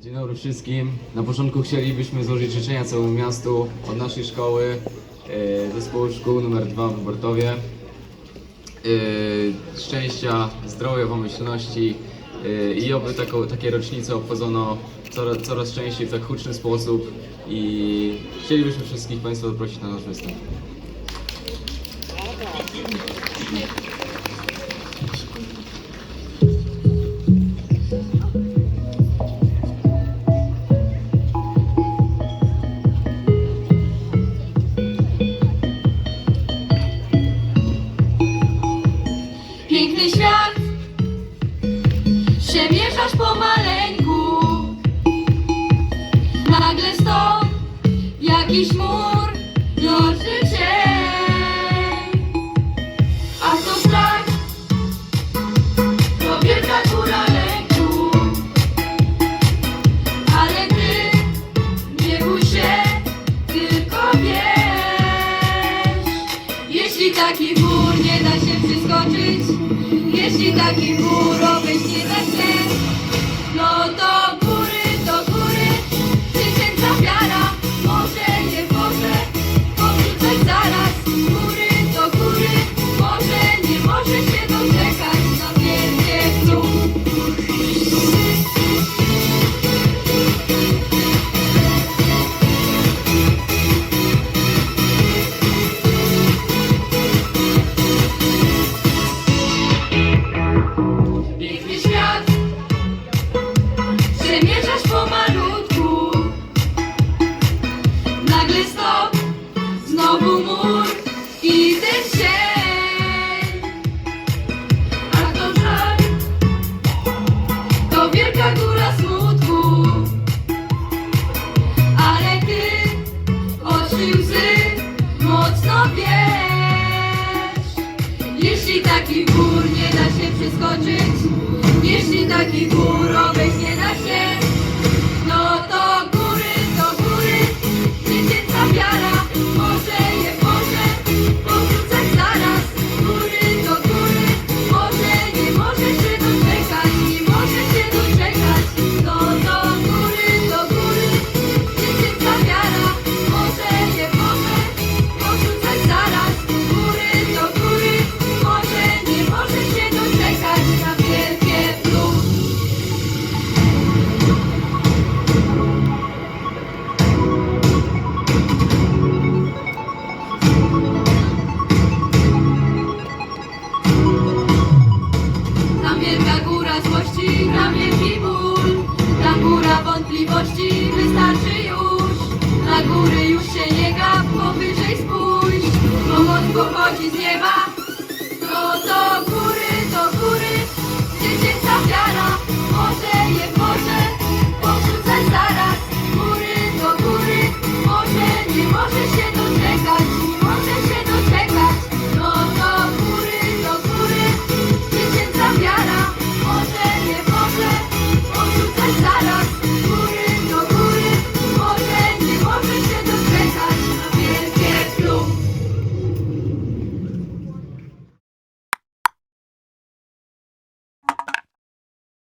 Dzień dobry wszystkim. Na początku chcielibyśmy złożyć życzenia całemu miastu od naszej szkoły, e, zespołu szkół nr 2 w Bortowie. E, Szczęścia, zdrowia, pomyślności e, i oby taką, takie rocznice obchodzono coraz, coraz częściej w tak huczny sposób i chcielibyśmy wszystkich Państwa zaprosić na nasz występ. Piękny świat. Przemierzasz pomaleńku Nagle stop Jakiś mur jeśli taki mur nie da się przeskoczyć, jeśli taki mur obejść nie da się, no Przemierzasz pomalutku Nagle stop Znowu mur I ten cień A to żal To wielka góra smutku. Ale ty Oczy łzy Mocno wiesz jeśli taki mur nie da się przeskoczyć, jeśli taki mur wystarczy już. Na góry już się nie gap, powyżej spójrz. Pomoc pochodzi z nieba. To góry,